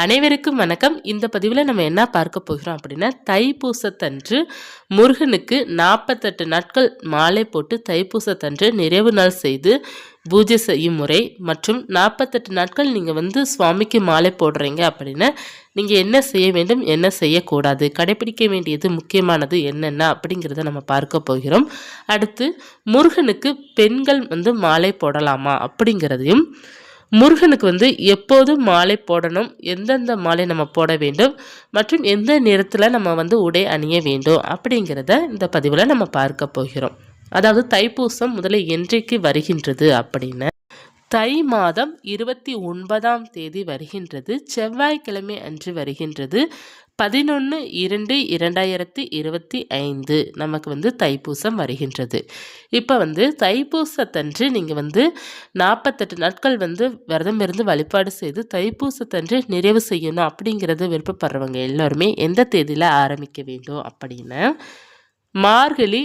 அனைவருக்கும் வணக்கம். இந்த பதிவில் நம்ம என்ன பார்க்க போகிறோம் அப்படின்னா தைப்பூசத்தன்று முருகனுக்கு நாற்பத்தெட்டு நாட்கள் மாலை போட்டு தைப்பூசத்தன்று நிறைவு நாள் செய்து பூஜை செய்யும் முறை மற்றும் நாற்பத்தெட்டு நாட்கள் நீங்கள் வந்து சுவாமிக்கு மாலை போடுறீங்க அப்படின்னா நீங்கள் என்ன செய்ய வேண்டும் என்ன செய்யக்கூடாது கடைபிடிக்க வேண்டியது முக்கியமானது என்னென்ன அப்படிங்கிறத நம்ம பார்க்க போகிறோம். அடுத்து முருகனுக்கு பெண்கள் வந்து மாலை போடலாமா அப்படிங்கிறதையும் முருகனுக்கு வந்து எப்போதும் மாலை போடணும் எந்தெந்த மாலை நம்ம போட வேண்டும் மற்றும் எந்த நேரத்தில் நம்ம வந்து உடை அணிய வேண்டும் அப்படிங்கிறத இந்த பதிவில் நம்ம பார்க்க போகிறோம். அதாவது தைப்பூசம் முதல்ல என்றைக்கு வருகின்றது அப்படின்னு. தை மாதம் இருபத்தி ஒன்பதாம் தேதி வருகின்றது செவ்வாய்க்கிழமை அன்று வருகின்றது. பதினொன்று இரண்டு இரண்டாயிரத்தி இருபத்தி ஐந்து நமக்கு வந்து தைப்பூசம் வருகின்றது. இப்போ வந்து தைப்பூசத்தன்று நீங்கள் வந்து நாற்பத்தெட்டு நாட்கள் வந்து விரதம் இருந்து வழிபாடு செய்து தைப்பூசத்தன்று நிறைவு செய்யணும் அப்படிங்கிறது விருப்பப்படுறவங்க எல்லோருமே எந்த தேதியில் ஆரம்பிக்க வேண்டும் அப்படின்னு மார்கழி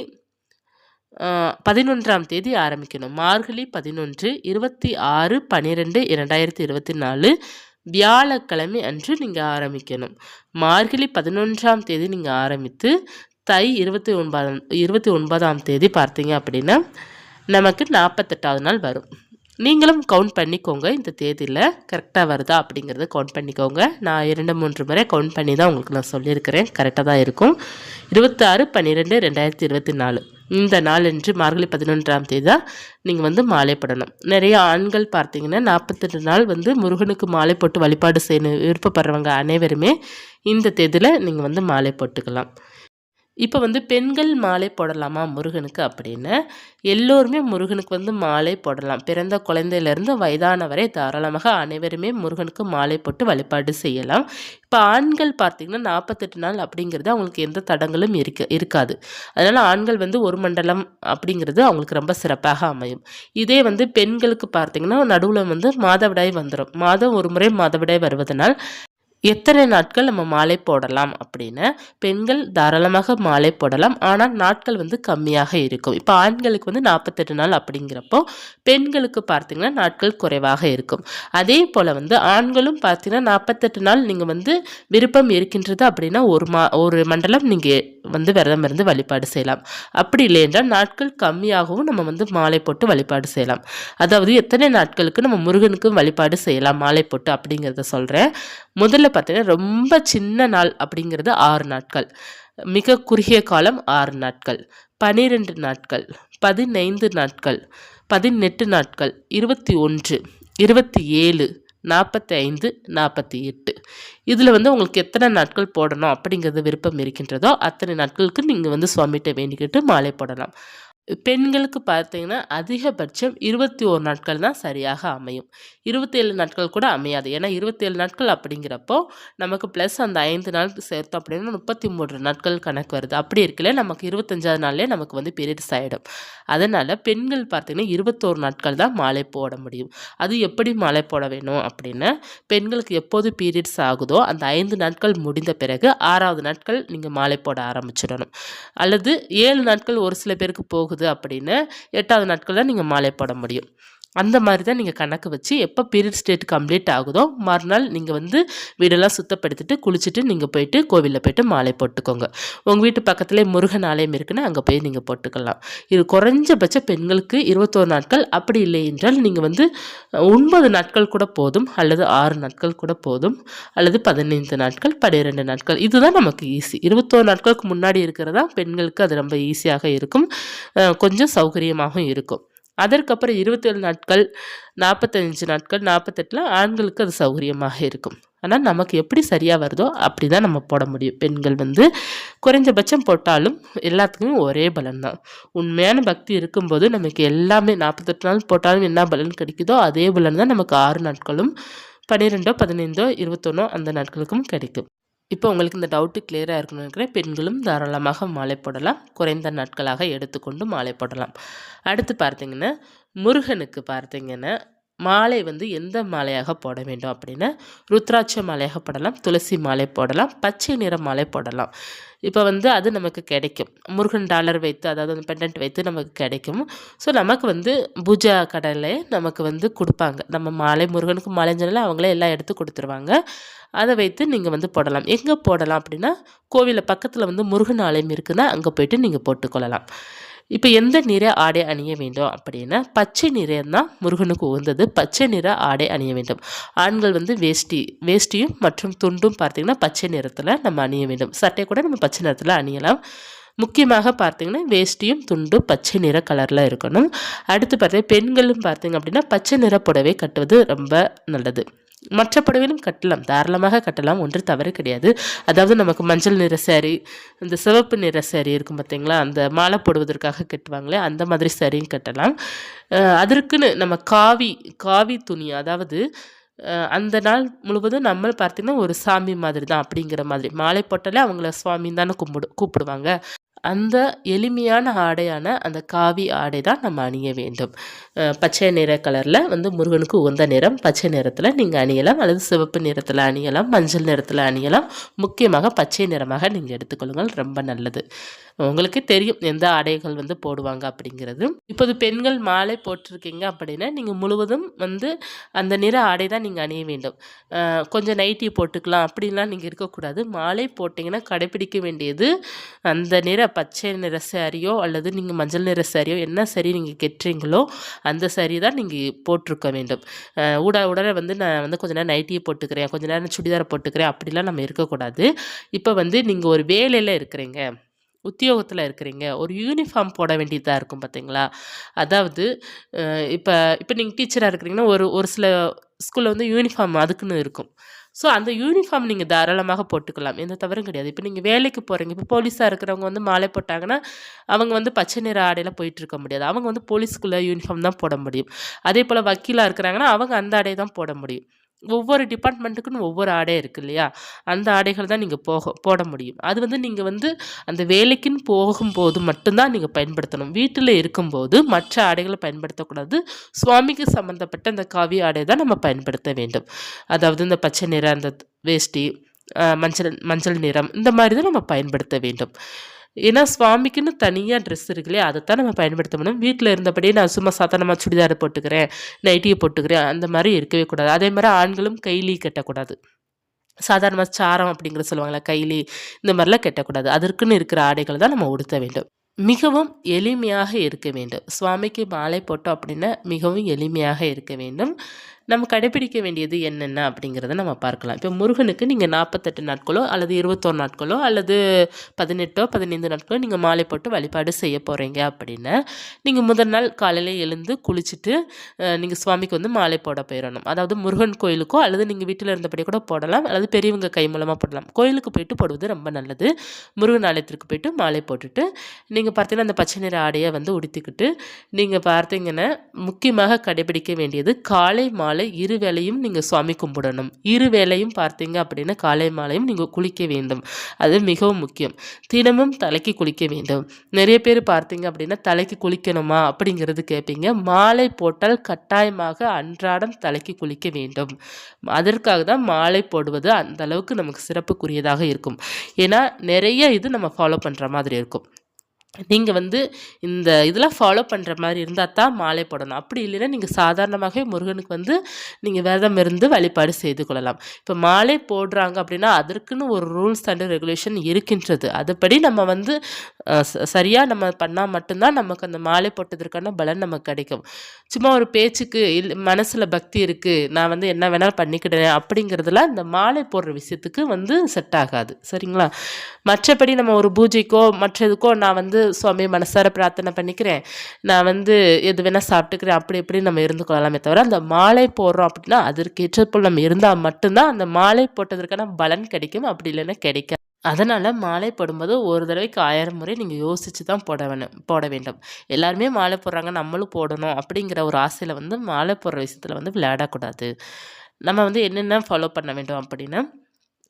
பதினொன்றாம் தேதி ஆரம்பிக்கணும். மார்கழி பதினொன்று இருபத்தி ஆறு பன்னிரெண்டு இரண்டாயிரத்தி இருபத்தி நாலு வியாழக்கிழமை அன்று நீங்கள் ஆரம்பிக்கணும். மார்கழி பதினொன்றாம் தேதி நீங்கள் ஆரம்பித்து தை இருபத்தி ஒன்பதாம் இருபத்தி ஒன்பதாம் தேதி பார்த்தீங்க அப்படின்னா நமக்கு நாற்பத்தெட்டாவது நாள் வரும். நீங்களும் கவுண்ட் பண்ணிக்கோங்க. இந்த தேதியில் கரெக்டாக வருதா அப்படிங்கிறத கவுண்ட் பண்ணிக்கோங்க. நான் இரண்டு மூன்று முறை கவுண்ட் பண்ணி தான் உங்களுக்கு நான் சொல்லியிருக்கிறேன். கரெக்டாக தான் இருக்கும். இருபத்தாறு பன்னிரெண்டு ரெண்டாயிரத்தி இருபத்தி நாலு. இந்த நாள் என்று மார்கழி பதினொன்றாம் தேதி தான் நீங்கள் வந்து மாலை போடணும். நிறைய ஆண்கள் பார்த்தீங்கன்னா நாற்பத்தெட்டு நாள் வந்து முருகனுக்கு மாலை போட்டு வழிபாடு செய்யணும். விருப்பப்படுறவங்க அனைவருமே இந்த தேதியில் நீங்கள் வந்து மாலை போட்டுக்கலாம். இப்போ வந்து பெண்கள் மாலை போடலாமா முருகனுக்கு அப்படின்னு? எல்லோருமே முருகனுக்கு வந்து மாலை போடலாம். பிறந்த குழந்தையிலேருந்து வயதானவரை தாராளமாக அனைவருமே முருகனுக்கு மாலை போட்டு வழிபாடு செய்யலாம். இப்போ ஆண்கள் பார்த்திங்கன்னா நாற்பத்தெட்டு நாள் அப்படிங்கிறது அவங்களுக்கு எந்த தடங்களும் இருக்க இருக்காது. அதனால் ஆண்கள் வந்து ஒரு மண்டலம் அப்படிங்கிறது அவங்களுக்கு ரொம்ப சிறப்பாக அமையும். இதே வந்து பெண்களுக்கு பார்த்திங்கன்னா நடுவில் வந்து மாதவிடாய் வந்துடும் மாதம் ஒரு முறை மாதவிடாய் வருவதனால் எத்தனை நாட்கள் நம்ம மாலை போடலாம் அப்படின்னு பெண்கள் தாராளமாக மாலை போடலாம். ஆனால் நாட்கள் வந்து கம்மியாக இருக்கும். இப்போ ஆண்களுக்கு வந்து நாற்பத்தெட்டு நாள் அப்படிங்கிறப்போ பெண்களுக்கு பார்த்திங்கன்னா நாட்கள் குறைவாக இருக்கும். அதே போல் வந்து ஆண்களும் பார்த்தீங்கன்னா நாற்பத்தெட்டு நாள் நீங்கள் வந்து விருப்பம் இருக்கின்றது அப்படின்னா ஒரு மா ஒரு மண்டலம் நீங்கள் வந்து விரதம் இருந்து வழிபாடு செய்யலாம். அப்படி இல்லை என்றால் நாட்கள் கம்மியாகவும் நம்ம வந்து மாலை போட்டு வழிபாடு செய்யலாம். அதாவது எத்தனை நாட்களுக்கு நம்ம முருகனுக்கும் வழிபாடு செய்யலாம் மாலை போட்டு அப்படிங்கிறத சொல்கிறேன் முதல்ல பார்த்தீங்கன்னா ரொம்ப சின்ன நாள் அப்படிங்கிறது ஆறு நாட்கள். மிக குறுகிய காலம் ஆறு நாட்கள். பனிரெண்டு நாட்கள். பதினைந்து நாட்கள். பதினெட்டு நாட்கள். இருபத்தி ஒன்று. இருபத்தி ஏழு. நாற்பத்தி ஐந்து நாற்பத்தி எட்டு. இதில் வந்து உங்களுக்கு எத்தனை நாட்கள் போடணும் அப்படிங்கிறது விருப்பம் இருக்கின்றதோ அத்தனை நாட்களுக்கு நீங்கள் வந்து சுவாமிகிட்ட வேண்டிக்கிட்டு மாலை போடலாம். பெண்களுக்கு பார்த்தீங்கன்னா அதிகபட்சம் இருபத்தி ஓரு நாட்கள் தான் சரியாக அமையும். இருபத்தேழு நாட்கள் கூட அமையாது. ஏன்னா இருபத்தேழு நாட்கள் அப்படிங்கிறப்போ நமக்கு ப்ளஸ் அந்த ஐந்து நாள் சேர்த்தோம் அப்படின்னா முப்பத்தி மூன்று நாட்கள் கணக்கு வருது. அப்படி இருக்கல நமக்கு இருபத்தஞ்சாவது நாள்லேயே நமக்கு வந்து பீரியட்ஸ் ஆகிடும் அதனால் பெண்கள் பார்த்திங்கன்னா இருபத்தோரு நாட்கள் தான் மாலை போட முடியும். அது எப்படி மாலை போட வேணும் அப்படின்னு பெண்களுக்கு எப்போது பீரியட்ஸ் ஆகுதோ அந்த ஐந்து நாட்கள் முடிந்த பிறகு ஆறாவது நாட்கள் நீங்கள் மாலை போட ஆரம்பிச்சிடணும். அல்லது ஏழு நாட்கள் ஒரு சில பேருக்கு போகுது. போகுது அப்படின்னு எட்டாவது நாட்களில் நீங்கள் மாலை போட முடியும். அந்த மாதிரி தான் நீங்கள் கணக்கு வச்சு எப்போ பீரியட் ஸ்டேட் கம்ப்ளீட் ஆகுதோ மறுநாள் நீங்கள் வந்து வீடெல்லாம் சுத்தப்படுத்திட்டு குளிச்சுட்டு நீங்கள் போயிட்டு கோவிலில் போயிட்டு மாலை போட்டுக்கோங்க. உங்கள் வீட்டு பக்கத்துலேயே முருகன் ஆலயம் இருக்குன்னா அங்கே போய் நீங்கள் போட்டுக்கலாம். இது குறைஞ்சபட்ச பெண்களுக்கு இருபத்தோரு நாட்கள் அப்படி இல்லை என்றால் நீங்கள் வந்து ஒன்பது நாட்கள் கூட போதும் அல்லது ஆறு நாட்கள் கூட போதும் அல்லது பதினைந்து நாட்கள் பன்னிரெண்டு நாட்கள். இதுதான் நமக்கு ஈஸி இருபத்தோரு நாட்களுக்கு முன்னாடி இருக்கிறதா பெண்களுக்கு அது ரொம்ப ஈஸியாக இருக்கும். கொஞ்சம் சௌகரியமாகவும் இருக்கும். அதற்கப்புறம் இருபத்தேழு நாட்கள் நாற்பத்தஞ்சு நாட்கள் நாற்பத்தெட்டில் ஆண்களுக்கு அது சௌகரியமாக இருக்கும். ஆனால் நமக்கு எப்படி சரியாக வருதோ அப்படி தான் நம்ம போட முடியும். பெண்கள் வந்து குறைஞ்சபட்சம் போட்டாலும் எல்லாத்துக்குமே ஒரே பலன் தான் உண்மையான பக்தி இருக்கும்போது நமக்கு எல்லாமே நாற்பத்தெட்டு நாள் போட்டாலும் என்ன பலன் கிடைக்குதோ அதே பலன் தான் நமக்கு ஆறு நாட்களும் பன்னிரெண்டோ பதினைந்தோ இருபத்தொன்னோ அந்த நாட்களுக்கும் கிடைக்கும். இப்போ உங்களுக்கு இந்த டவுட்டு கிளியராக இருக்கணும்னு நினைக்கிறேன். பெண்களும் தாராளமாக மாலை போடலாம். குறைந்த நாட்களாக எடுத்துக்கொண்டு மாலை போடலாம். அடுத்து பார்த்தீங்கன்னா முருகனுக்கு பார்த்தீங்கன்னா மாலை வந்து எந்த மாலையாக போட வேண்டும் அப்படின்னா ருத்ராட்ச மாலையாக போடலாம் துளசி மாலை போடலாம் பச்சை நிற மாலை போடலாம். இப்போ வந்து அது நமக்கு கிடைக்கும். முருகன் டாலர் வைத்து அதாவது அந்த பெண்டன்ட் வைத்து நமக்கு கிடைக்கும். ஸோ நமக்கு வந்து பூஜா கடையில் நமக்கு வந்து கொடுப்பாங்க. நம்ம மாலை முருகனுக்கு மாலைஞ்சனால அவங்களே எல்லாம் எடுத்து கொடுத்துருவாங்க. அதை வைத்து நீங்கள் வந்து போடலாம். எங்கே போடலாம் அப்படின்னா கோவிலில் பக்கத்தில் வந்து முருகன் ஆலயம் இருக்குன்னா அங்கே போயிட்டு நீங்கள் போட்டுக்கொள்ளலாம். இப்போ எந்த நிற ஆடை அணிய வேண்டும் அப்படின்னா பச்சை நிறம் தான் முருகனுக்கு உகந்தது. பச்சை நிற ஆடை அணிய வேண்டும். ஆண்கள் வந்து வேஷ்டி வேஷ்டியும் மற்றும் துண்டும் பார்த்திங்கன்னா பச்சை நிறத்தில் நம்ம அணிய வேண்டும். சட்டை கூட நம்ம பச்சை நிறத்தில் அணியலாம். முக்கியமாக பார்த்தீங்கன்னா வேஷ்டியும் துண்டும் பச்சை நிற கலரில் இருக்கணும். அடுத்து பார்த்தீங்கன்னா பெண்களும் பார்த்தீங்க அப்படின்னா பச்சை நிற புடவை கட்டுவது ரொம்ப நல்லது. மற்ற புடவையிலும் கட்டலாம். தாராளமாக கட்டலாம். ஒன்று தவறு கிடையாது. அதாவது நமக்கு மஞ்சள் நிற சேரீ இந்த சிவப்பு நிற சேரீ இருக்கும் பார்த்தீங்களா? அந்த மாலை போடுவதற்காக கட்டுவாங்களே அந்த மாதிரி சாரியும் கட்டலாம். அதற்குன்னு நம்ம காவி காவி துணி அதாவது அந்த நாள் முழுவதும் நம்ம பார்த்திங்கன்னா ஒரு சாமி மாதிரி தான் அப்படிங்கிற மாதிரி. மாலை போட்டாலே அவங்கள சுவாமின்னு தானே கும்பிடு கூப்பிடுவாங்க. அந்த எளிமையான ஆடையான அந்த காவி ஆடை தான் நம்ம அணிய வேண்டும். பச்சை நிற கலரில் வந்து முருகனுக்கு உகந்த நிறம் பச்சை நிறத்தில் நீங்கள் அணியலாம் அல்லது சிவப்பு நிறத்தில் அணியலாம் மஞ்சள் நிறத்தில் அணியலாம். முக்கியமாக பச்சை நிறமாக நீங்கள் எடுத்துக்கொள்ளுங்கள். ரொம்ப நல்லது. உங்களுக்கு தெரியும் எந்த ஆடைகள் வந்து போடுவாங்க அப்படிங்கிறது. இப்போது பெண்கள் மாலை போட்டிருக்கீங்க அப்படின்னா நீங்கள் முழுவதும் வந்து அந்த நிற ஆடை தான் நீங்கள் அணிய வேண்டும். கொஞ்சம் நைட்டி போட்டுக்கலாம் அப்படின்லாம் நீங்கள் இருக்கக்கூடாது. மாலை போட்டிங்கன்னா கடைப்பிடிக்க வேண்டியது அந்த நிற பச்சை நிற சாரியோ அல்லது நீங்கள் மஞ்சள் நிற சாரியோ என்ன சரி நீங்கள் கெட்டுறீங்களோ அந்த சரி தான் நீங்கள் போட்டிருக்க வேண்டும். உட உடனே வந்து நான் வந்து கொஞ்ச நேரம் நைட்டியை போட்டுக்கிறேன் கொஞ்ச நேரம் சுடிதாரை போட்டுக்கிறேன் அப்படிலாம் நம்ம இருக்கக்கூடாது. இப்போ வந்து நீங்கள் ஒரு வேலையில் இருக்கிறீங்க உத்தியோகத்தில் இருக்கிறீங்க ஒரு யூனிஃபார்ம் போட வேண்டியதாக இருக்கும் பார்த்தீங்களா அதாவது இப்போ இப்போ நீங்கள் டீச்சராக இருக்கிறீங்கன்னா ஒரு ஒரு சில ஸ்கூலில் வந்து யூனிஃபார்ம் அதுக்குன்னு இருக்கும். ஸோ அந்த யூனிஃபார்ம் நீங்கள் தாராளமாக போட்டுக்கலாம். எந்த தவறும் கிடையாது. இப்போ நீங்கள் வேலைக்கு போகிறீங்க இப்போ போலீஸாக இருக்கிறவங்க வந்து மாலை போட்டாங்கன்னா அவங்க வந்து பச்சை நிற ஆடையில் போயிட்டு இருக்க முடியாது. அவங்க வந்து போலீஸ்குள்ளே யூனிஃபார்ம் தான் போட முடியும். அதே போல் வக்கீலாக இருக்கிறாங்கன்னா அவங்க அந்த ஆடையை தான் போட முடியும். ஒவ்வொரு டிபார்ட்மெண்ட்டுக்குன்னு ஒவ்வொரு ஆடை இருக்குது இல்லையா? அந்த ஆடைகள் தான் நீங்கள் போக போட முடியும். அது வந்து நீங்கள் வந்து அந்த வேலைக்குன்னு போகும்போது மட்டும்தான் நீங்கள் பயன்படுத்தணும். வீட்டில் இருக்கும்போது மற்ற ஆடைகளை பயன்படுத்தக்கூடாது. சுவாமிக்கு சம்மந்தப்பட்ட அந்த காவி ஆடை தான் நம்ம பயன்படுத்த வேண்டும். அதாவது இந்த பச்சை நிற அந்த வேஷ்டி மஞ்சள் மஞ்சள் நிறம் இந்த மாதிரி தான் நம்ம பயன்படுத்த வேண்டும். ஏன்னா சுவாமிக்குன்னு தனியாக ட்ரெஸ் இருக்கு இல்லையா அதைத்தான் நம்ம பயன்படுத்த முடியும். வீட்டில் இருந்தபடியே நான் சும்மா சாதாரணமாக சுடிதார் போட்டுக்கிறேன் நைட்டியை போட்டுக்கிறேன் அந்த மாதிரி இருக்கவே கூடாது. அதே மாதிரி ஆண்களும் கைலி கட்டக்கூடாது. சாதாரணமாக சாரம் அப்படிங்கிற சொல்லுவாங்களே கைலி இந்த மாதிரிலாம் கட்டக்கூடாது. அதற்குன்னு இருக்கிற ஆடைகளை தான் நம்ம உடுத்த வேண்டும். மிகவும் எளிமையாக இருக்க வேண்டும். சுவாமிக்கு மாலை போட்டோம் அப்படின்னா மிகவும் எளிமையாக இருக்க வேண்டும். நம்ம கடைபிடிக்க வேண்டியது என்னென்ன அப்படிங்கிறத நம்ம பார்க்கலாம். இப்போ முருகனுக்கு நீங்கள் நாற்பத்தெட்டு நாட்களோ அல்லது இருபத்தோரு நாட்களோ அல்லது பதினெட்டோ பதினைந்து நாட்களோ நீங்கள் மாலை போட்டு வழிபாடு செய்ய போகிறீங்க அப்படின்னா நீங்கள் முதல் நாள் காலையில் எழுந்து குளிச்சுட்டு நீங்கள் சுவாமிக்கு வந்து மாலை போட போயிடணும். அதாவது முருகன் கோயிலுக்கோ அல்லது நீங்கள் வீட்டில் இருந்தபடி கூட போடலாம். அல்லது பெரியவங்க கை மூலமாக போடலாம். கோயிலுக்கு போயிட்டு போடுவது ரொம்ப நல்லது. முருகன் ஆலயத்திற்கு போயிட்டு மாலை போட்டுட்டு நீங்கள் பார்த்தீங்கன்னா அந்த பச்சை நிற ஆடையை வந்து உடுத்திக்கிட்டு நீங்கள் பார்த்தீங்கன்னா முக்கியமாக கடைபிடிக்க வேண்டியது காலை மாலை இரு வேளையும் நீங்கள் சுவாமி கும்பிடணும். இரு வேளையும் பார்த்தீங்க அப்படின்னா காலை மாலையும் நீங்கள் குளிக்க வேண்டும். அது மிகவும் முக்கியம். தினமும் தலைக்கு குளிக்க வேண்டும். நிறைய பேர் பார்த்தீங்க அப்படின்னா தலைக்கு குளிக்கணுமா அப்படிங்கிறது கேட்பீங்க. மாலை போட்டால் கட்டாயமாக அன்றாடம் தலைக்கு குளிக்க வேண்டும். அதற்காக தான் மாலை போடுவது அந்த அளவுக்கு நமக்கு சிறப்புக்குரியதாக இருக்கும். ஏன்னா நிறைய இது நம்ம ஃபாலோ பண்ணுற மாதிரி இருக்கும். நீங்கள் வந்து இந்த இதெல்லாம் ஃபாலோ பண்ணுற மாதிரி இருந்தால் தான் மாலை போடணும். அப்படி இல்லைன்னா நீங்கள் சாதாரணமாகவே முருகனுக்கு வந்து நீங்கள் விரதம் இருந்து வழிபாடு செய்து கொள்ளலாம். இப்போ மாலை போடுறாங்க அப்படின்னா அதற்குன்னு ஒரு ரூல்ஸ் அண்ட் ரெகுலேஷன் இருக்கின்றது. அதுபடி நம்ம வந்து சரியாக நம்ம பண்ணால் மட்டும்தான் நமக்கு அந்த மாலை போட்டதற்கான பலன் நமக்கு கிடைக்கும். சும்மா ஒரு பேச்சுக்கு இல் மனசில் பக்தி இருக்குது நான் வந்து என்ன வேணாலும் பண்ணிக்கிட்டேன் அப்படிங்கிறதுல இந்த மாலை போடுற விஷயத்துக்கு வந்து செட் ஆகாது. சரிங்களா? மற்றபடி நம்ம ஒரு பூஜைக்கோ மற்றதுக்கோ நான் வந்து சுவாமி மனசார பிரார்த்தனை பண்ணிக்கிறேன். நான் வந்து எது வேணால் சாப்பிட்டுக்கிறேன். அப்படி இப்படி நம்ம இருந்து கொள்ளலாமே தவிர அந்த மாலை போடுறோம் அப்படின்னா அதற்கேற்றப்போல் நம்ம இருந்தால் மட்டும்தான் அந்த மாலை போட்டதற்கான பலன் கிடைக்கும். அப்படி இல்லைன்னா கிடைக்காது அதனால் மாலை போடும்போது ஒரு தடவைக்கு ஆயிரம் முறை நீங்கள் யோசித்து தான் போட வேணும் போட வேண்டும். எல்லாருமே மாலை போடுறாங்க நம்மளும் போடணும் அப்படிங்கிற ஒரு ஆசையில் வந்து மாலை போடுற விஷயத்தில் வந்து விளையாடக்கூடாது நம்ம வந்து என்னென்ன ஃபாலோ பண்ண வேண்டும் அப்படின்னா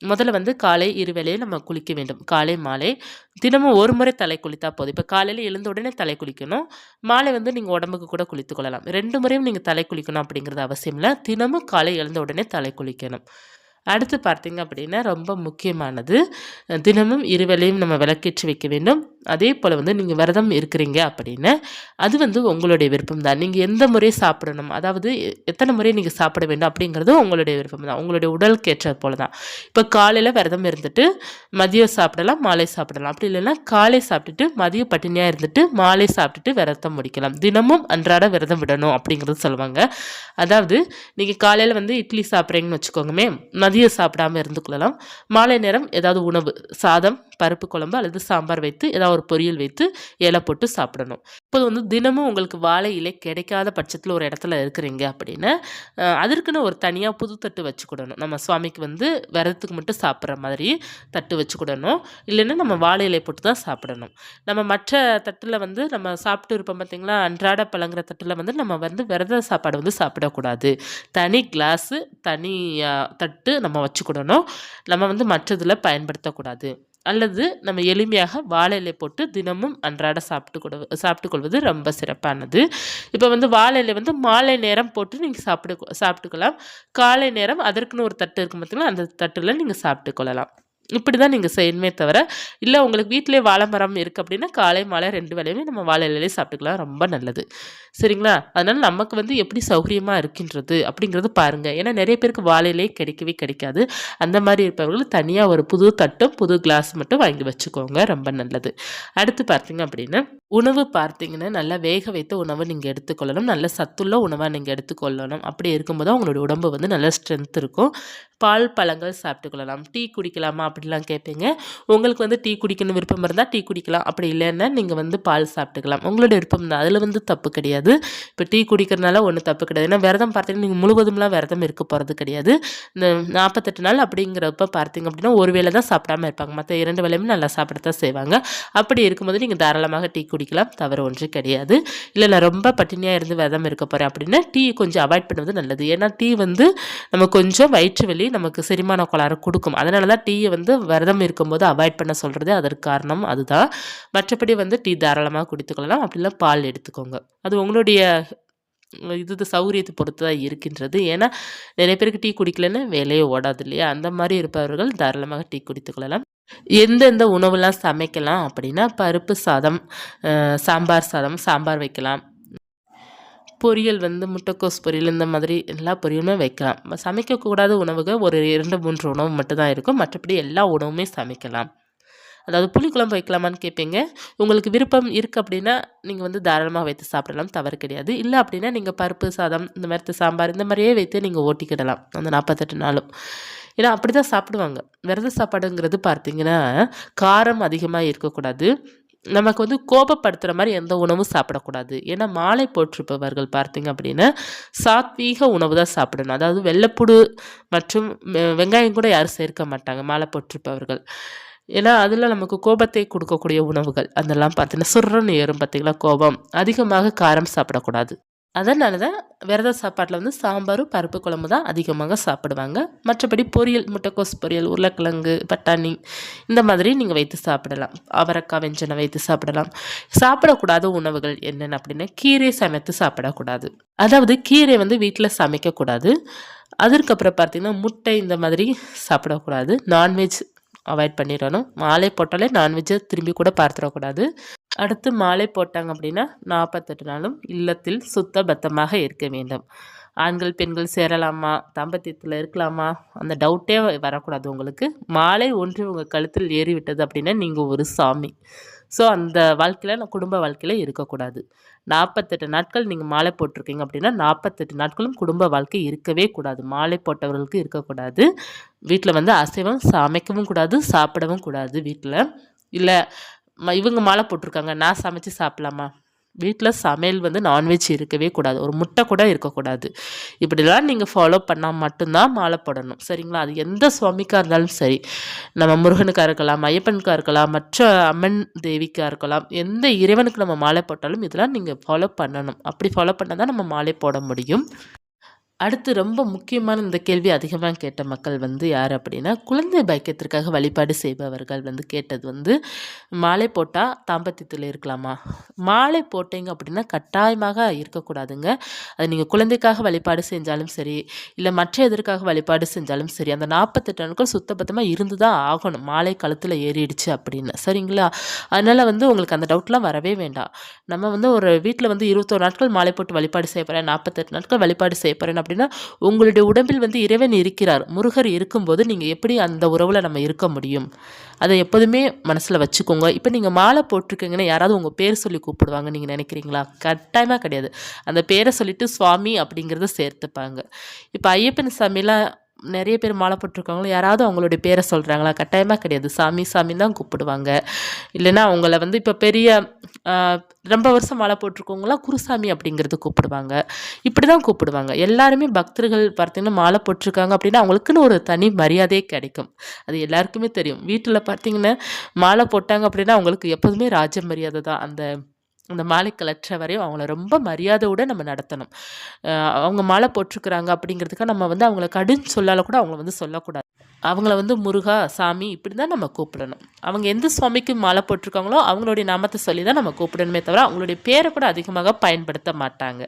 முதல்ல வந்து காலை இருவேளையும் நம்ம குளிக்க வேண்டும். காலை மாலை. தினமும் ஒரு முறை தலை குளித்தா போதும். இப்போ காலையில் எழுந்த உடனே தலை குளிக்கணும். மாலை வந்து நீங்கள் உடம்புக்கு கூட குளித்து கொள்ளலாம். ரெண்டு முறையும் நீங்கள் தலை குளிக்கணும் அப்படிங்கிறது அவசியம் இல்லை. தினமும் காலை எழுந்த உடனே தலை குளிக்கணும். அடுத்து பார்த்தீங்க அப்படின்னா ரொம்ப முக்கியமானது தினமும் இருவேளையும் நம்ம விளக்கேற்றி வைக்க வேண்டும். அதே போல் வந்து நீங்கள் விரதம் இருக்கிறீங்க அப்படின்னா அது வந்து உங்களுடைய விருப்பம் தான். நீங்கள் எந்த முறை சாப்பிடணும் அதாவது எத்தனை முறை நீங்கள் சாப்பிட வேண்டும் அப்படிங்கிறது உங்களுடைய விருப்பம் தான். உங்களுடைய உடலுக்கு ஏற்றது போல தான். இப்போ காலையில் விரதம் இருந்துட்டு மதியம் சாப்பிடலாம் மாலை சாப்பிடலாம். அப்படி இல்லைன்னா காலை சாப்பிட்டுட்டு மதியம் பட்டினியாக இருந்துட்டு மாலை சாப்பிட்டுட்டு விரதம் முடிக்கலாம். தினமும் அன்றாட விரதம் விடணும் அப்படிங்கிறது சொல்லுவாங்க. அதாவது நீங்கள் காலையில் வந்து இட்லி சாப்பிட்றீங்கன்னு வச்சுக்கோங்கமே மதியம் சாப்பிடாமல் இருந்து கொள்ளலாம் மாலை நேரம் ஏதாவது உணவு சாதம் பருப்பு குழம்பு அல்லது சாம்பார் வைத்து ஏதாவது ஒரு பொரியல் வைத்து இலை போட்டு சாப்பிடணும். இப்போது வந்து தினமும் உங்களுக்கு வாழை இலை கிடைக்காத பட்சத்தில் ஒரு இடத்துல இருக்கிறீங்க அப்படின்னா அதற்குன்னு ஒரு தனியாக புது தட்டு வச்சுக்கிடணும் நம்ம சுவாமிக்கு வந்து விரதத்துக்கு மட்டும் சாப்பிட்ற மாதிரி தட்டு வச்சுக்கிடணும் இல்லைன்னா நம்ம வாழை இலை போட்டு தான் சாப்பிடணும். நம்ம மற்ற தட்டில் வந்து நம்ம சாப்பிட்டு இருப்போம் பார்த்திங்களா? அன்றாட பழங்குற தட்டில் வந்து நம்ம வந்து விரத சாப்பாடு வந்து சாப்பிடக்கூடாது. தனி கிளாஸு தனி தட்டு நம்ம வச்சுக்கிடணும் நம்ம வந்து மற்றதில் பயன்படுத்தக்கூடாது. அல்லது நம்ம எளிமையாக வாழை இலை போட்டு தினமும் அன்றாட சாப்பிட்டு கொடு சாப்பிட்டு கொள்வது ரொம்ப சிறப்பானது. இப்போ வந்து வாழை இலை வந்து மாலை நேரம் போட்டு நீங்கள் சாப்பிட்டு சாப்பிட்டுக்கலாம். காலை நேரம் அதற்குன்னு ஒரு தட்டு இருக்கும் பார்த்தீங்களா அந்த தட்டில் நீங்கள் சாப்பிட்டு கொள்ளலாம். இப்படி தான் நீங்கள் செய்யணுமே தவிர இல்லை உங்களுக்கு வீட்டிலே வாழை மரம் இருக்குது அப்படின்னா காலை மாலை ரெண்டு வேலையுமே நம்ம வாழை இலையிலே சாப்பிட்டுக்கலாம் ரொம்ப நல்லது. சரிங்களா? அதனால் நமக்கு வந்து எப்படி சௌகரியமாக இருக்கின்றது அப்படிங்கிறது பாருங்கள் ஏன்னா நிறைய பேருக்கு வாழையிலே கிடைக்கவே கிடைக்காது. அந்த மாதிரி இருப்பவர்கள் தனியாக ஒரு புது தட்டும் புது கிளாஸ் மட்டும் வாங்கி வச்சுக்கோங்க ரொம்ப நல்லது. அடுத்து பார்த்தீங்க அப்படின்னா உணவு பார்த்தீங்கன்னா நல்லா வேக வைத்த உணவை நீங்கள் எடுத்துக்கொள்ளணும். நல்ல சத்துள்ள உணவாக நீங்கள் எடுத்துக்கொள்ளணும். அப்படி இருக்கும்போது உங்களுடைய உடம்பு வந்து நல்ல ஸ்ட்ரென்த் இருக்கும். பால் பழங்கள் சாப்பிட்டுக்கொள்ளலாம் டீ குடிக்கலாமா அப்படிலாம் கேட்பீங்க. உங்களுக்கு வந்து டீ குடிக்கணும் விருப்பம் இருந்தால் டீ குடிக்கலாம். அப்படி இல்லைன்னா நீங்கள் வந்து பால் சாப்பிட்டுக்கலாம். உங்களுடைய விருப்பம் தான். அதில் வந்து தப்பு கிடையாது. இப்போ டீ குடிக்கிறதுனால ஒன்றும் தப்பு கிடையாது. ஏன்னா விரதம் பார்த்தீங்கன்னா நீங்கள் முழுவதும்லாம் விரதம் இருக்க போகிறது கிடையாது. இந்த நாற்பத்தெட்டு நாள் அப்படிங்கிறப்ப பார்த்தீங்க அப்படின்னா ஒரு வேளை தான் சாப்பிடாம இருப்பாங்க. மற்ற இரண்டு வேலையுமே நல்லா சாப்பிட தான் செய்வாங்க. அப்படி இருக்கும்போது நீங்கள் தாராளமாக டீ குடிக்கலாம் தவறு ஒன்று கிடையாது. இல்லை நான் ரொம்ப பட்டினியாக இருந்து விரதம் இருக்க போகிறேன் அப்படின்னா டீ கொஞ்சம் அவாய்ட் பண்ணுவது நல்லது. ஏன்னா டீ வந்து நம்ம கொஞ்சம் வயிற்று வலி நமக்கு செரிமான கோளாறு கொடுக்கும். அதனால தான் டீயை வந்து விரதம் இருக்கும்போது அவாய்ட் பண்ண சொல்கிறது அதற்கு காரணம் அதுதான். மற்றபடி வந்து டீ தாராளமாக குடித்துக்கொள்ளலாம். அப்படிலாம் பால் எடுத்துக்கோங்க. அது உங்களுடைய இது சௌகரியத்தை பொறுத்து தான் இருக்கின்றது. ஏன்னா நிறைய பேருக்கு டீ குடிக்கலன்னு வேலையே ஓடாது இல்லையா? அந்த மாதிரி இருப்பவர்கள் தாராளமாக டீ குடித்துக்கொள்ளலாம். எந்தெந்த உணவுலாம் சமைக்கலாம் அப்படின்னா பருப்பு சாதம் சாம்பார் சாதம் சாம்பார் வைக்கலாம். பொரியல் வந்து முட்டைக்கோஸ் பொரியல் இந்த மாதிரி எல்லா பொரியலுமே வைக்கலாம். சமைக்கக்கூடாத உணவுகள் ஒரு இரண்டு மூன்று உணவு மட்டும்தான் இருக்கும். மற்றபடி எல்லா உணவுமே சமைக்கலாம். அதாவது புளிக்குழம்பு வைக்கலாமான்னு கேட்பீங்க உங்களுக்கு விருப்பம் இருக்குது அப்படின்னா நீங்கள் வந்து தாராளமாக வைத்து சாப்பிடலாம் தவறு கிடையாது. இல்லை அப்படின்னா நீங்கள் பருப்பு சாதம் இந்த மாதிரி சாம்பார் இந்த மாதிரியே வைத்து நீங்கள் ஓட்டிக்கிடலாம். அந்த நாற்பத்தெட்டு நாளும். ஏன்னா அப்படி தான் சாப்பிடுவாங்க. விரத சாப்பாடுங்கிறது பார்த்தீங்கன்னா காரம் அதிகமாக இருக்கக்கூடாது. நமக்கு வந்து கோபப்படுத்துகிற மாதிரி எந்த உணவும் சாப்பிடக்கூடாது. ஏன்னா மாலை போட்டிருப்பவர்கள் பார்த்தீங்க அப்படின்னா சாத்வீக உணவு தான் சாப்பிடணும். அதாவது வெள்ளைப்புடு மற்றும் வெங்காயம் கூட யாரும் சேர்க்க மாட்டாங்க மாலை போட்டிருப்பவர்கள் ஏன்னா அதில் நமக்கு கோபத்தை கொடுக்கக்கூடிய உணவுகள். அதெல்லாம் பார்த்தீங்கன்னா சுர்றன் ஏறும் பார்த்திங்களா கோபம். அதிகமாக காரம் சாப்பிடக்கூடாது. அதனால தான் விரத சாப்பாட்டில் வந்து சாம்பாரும் பருப்பு குழம்பு தான் அதிகமாக சாப்பிடுவாங்க. மற்றபடி பொரியல் முட்டைக்கோஸ் பொரியல் உருளைக்கிழங்கு பட்டாணி இந்த மாதிரி நீங்கள் வைத்து சாப்பிடலாம். அவரக்காய் வெஞ்சனை வைத்து சாப்பிடலாம். சாப்பிடக்கூடாத உணவுகள் என்னென்ன அப்படின்னா கீரை சமைத்து சாப்பிடக்கூடாது. அதாவது கீரை வந்து வீட்டில் சமைக்கக்கூடாது. அதற்கப்புறம் பார்த்திங்கன்னா முட்டை இந்த மாதிரி சாப்பிடக்கூடாது. நான்வெஜ் அவாய்ட் பண்ணிடணும். மாலை போட்டாலே நான்வெஜ்ஜை திரும்பி கூட பார்த்துடக்கூடாது. அடுத்து மாலை போட்டாங்க அப்படின்னா நாற்பத்தெட்டு நாளும் இல்லத்தில் சுத்த பத்தமாக இருக்க வேண்டும். ஆண்கள் பெண்கள் சேரலாமா? தாம்பத்தியத்தில் இருக்கலாமா? அந்த டவுட்டே வரக்கூடாது உங்களுக்கு. மாலை ஒன்று உங்கள் கழுத்தில் ஏறிவிட்டது அப்படின்னா நீங்கள் ஒரு சாமி. ஸோ அந்த வாழ்க்கையில் நான் குடும்ப வாழ்க்கையில் இருக்கக்கூடாது. நாற்பத்தெட்டு நாட்கள் நீங்கள் மாலை போட்டிருக்கீங்க அப்படின்னா நாற்பத்தெட்டு நாட்களும் குடும்ப வாழ்க்கை இருக்கவே கூடாது. மாலை போட்டவர்களுக்கு இருக்கக்கூடாது. வீட்டில் வந்து அசைவம் சமைக்கவும் கூடாது சாப்பிடவும் கூடாது வீட்டில் இல்லை இவங்க மாலை போட்டிருக்காங்க. நான் சமைச்சு சாப்பிட்லாமா? வீட்டில் சமையல் வந்து நான்வெஜ் இருக்கவே கூடாது. ஒரு முட்டை கூட இருக்கக்கூடாது. இப்படிலாம் நீங்கள் ஃபாலோ பண்ணால் மட்டும்தான் மாலை போடணும். சரிங்களா? அது எந்த சுவாமிக்காக இருந்தாலும் சரி. நம்ம முருகனுக்காக இருக்கலாம் ஐயப்பனுக்காக இருக்கலாம் மற்ற அம்மன் தேவிக்காக இருக்கலாம் எந்த இறைவனுக்கு நம்ம மாலை போட்டாலும் இதெல்லாம் நீங்கள் ஃபாலோ பண்ணணும். அப்படி ஃபாலோ பண்ணால் தான் நம்ம மாலை போட முடியும். அடுத்து ரொம்ப முக்கியமான இந்த கேள்வி அதிகமாக கேட்ட மக்கள் வந்து யார் அப்படின்னா குழந்தை பாக்கியத்திற்காக வழிபாடு செய்பவர்கள் வந்து கேட்டது வந்து மாலை போட்டால் தாம்பத்தியத்தில் இருக்கலாமா? மாலை போட்டீங்க அப்படின்னா கட்டாயமாக இருக்கக்கூடாதுங்க. அது நீங்கள் குழந்தைக்காக வழிபாடு செஞ்சாலும் சரி இல்லை மற்ற எதற்காக வழிபாடு செஞ்சாலும் சரி அந்த நாற்பத்தெட்டு நாட்கள் சுத்தபத்தமாக இருந்து தான் ஆகணும். மாலை கழுத்தில் ஏறிடுச்சு அப்படின்னு. சரிங்களா? அதனால் வந்து உங்களுக்கு அந்த டவுட்லாம் வரவே வேண்டாம். நம்ம வந்து ஒரு வீட்டில் வந்து இருபத்தோரு நாட்கள் மாலை போட்டு வழிபாடு செய்ய போகிறேன் நாற்பத்தெட்டு நாட்கள் வழிபாடு செய்ய போகிறேன் அப்படின்னா உங்களுடைய உடம்பில் வந்து இறைவன் இருக்கிறார். முருகர் இருக்கும்போது நீங்கள் எப்படி அந்த உறவில் நம்ம இருக்க முடியும்? அதை எப்போதுமே மனசில் வச்சுக்கோங்க. இப்போ நீங்கள் மாலை போட்டிருக்கீங்கன்னா யாராவது உங்கள் பேர் சொல்லி கூப்பிடுவாங்க நீங்கள் நினைக்கிறீங்களா? கட்டாயமாக கிடையாது. அந்த பேரை சொல்லிட்டு சுவாமி அப்படிங்கிறத சேர்த்துப்பாங்க. இப்போ ஐயப்பன் சாமிலாம் நிறைய பேர் மாலை போட்டிருக்கவங்களும் யாராவது அவங்களுடைய பேரை சொல்கிறாங்களா கட்டாயமாக கிடையாது. சாமி சாமி தான் கூப்பிடுவாங்க. இல்லைன்னா அவங்கள வந்து இப்போ பெரிய ரொம்ப வருஷம் மாலை போட்டிருக்கவங்களாம் குருசாமி அப்படிங்கிறது கூப்பிடுவாங்க. இப்படி தான் கூப்பிடுவாங்க. எல்லாருமே பக்தர்கள் பார்த்திங்கன்னா மாலை போட்டிருக்காங்க அப்படின்னா அவங்களுக்குன்னு ஒரு தனி மரியாதையே கிடைக்கும். அது எல்லாருக்குமே தெரியும். வீட்டில் பார்த்திங்கன்னா மாலை போட்டாங்க அப்படின்னா அவங்களுக்கு எப்போதுமே ராஜ மரியாதை தான். அந்த அந்த மாலை கலற்ற வரையும் அவங்கள ரொம்ப மரியாதையோடு நம்ம நடத்தணும். அவங்க மாலை போட்டிருக்கிறாங்க அப்படிங்கிறதுக்காக நம்ம வந்து அவங்கள கடுன்னு சொல்லால கூட அவங்கள வந்து சொல்லக்கூடாது. அவங்கள வந்து முருகா சாமி இப்படி தான் நம்ம கூப்பிடணும். அவங்க எந்த சுவாமிக்கு மாலை போட்டிருக்காங்களோ அவங்களுடைய நாமத்தை சொல்லி தான் நம்ம கூப்பிடணுமே தவிர அவங்களுடைய பேரை கூட அதிகமாக பயன்படுத்த மாட்டாங்க.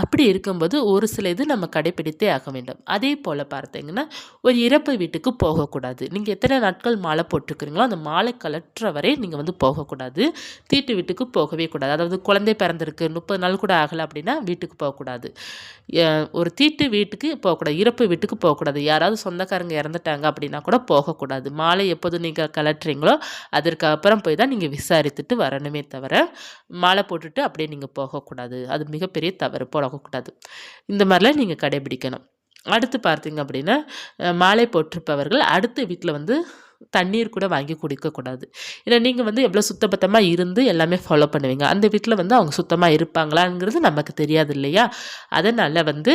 அப்படி இருக்கும்போது ஒரு சில இது நம்ம கடைப்பிடித்தே ஆக வேண்டும். அதே போல் பார்த்தீங்கன்னா ஒரு இறப்பு வீட்டுக்கு போகக்கூடாது. நீங்கள் எத்தனை நாட்கள் மாலை போட்டுருக்குறீங்களோ அந்த மாலை கலற்ற வரை நீங்கள் வந்து போகக்கூடாது. தீட்டு வீட்டுக்கு போகவே கூடாது. அதாவது குழந்தை பிறந்திருக்கு முப்பது நாள் கூட ஆகலை அப்படின்னா வீட்டுக்கு போகக்கூடாது. ஒரு தீட்டு வீட்டுக்கு போகக்கூடாது இறப்பு வீட்டுக்கு போகக்கூடாது. யாராவது சொந்தக்காரங்க இறந்துட்டாங்க அப்படின்னா கூட போகக்கூடாது. மாலை எப்போது நீங்கள் கலட்டுறீங்களோ அதற்கு அப்புறம் போய் தான் நீங்கள் விசாரித்துட்டு வரணுமே தவிர மாலை போட்டுட்டு அப்படியே நீங்கள் போகக்கூடாது. அது மிகப்பெரிய தவறு போல போகக்கூடாது இந்த மாதிரிலாம் நீங்கள் கடைபிடிக்கணும். அடுத்து பார்த்தீங்க அப்படின்னா மாலை போட்டிருப்பவர்கள் அடுத்த வீட்டில் வந்து தண்ணீர் கூட வாங்கி குடிக்கக்கூடாது ஏன்னா நீங்கள் வந்து எவ்வளோ சுத்தபத்தமாக இருந்து எல்லாமே ஃபாலோ பண்ணுவீங்க. அந்த வீட்டில் வந்து அவங்க சுத்தமாக இருப்பாங்களாங்கிறது நமக்கு தெரியாது இல்லையா? அதனால் வந்து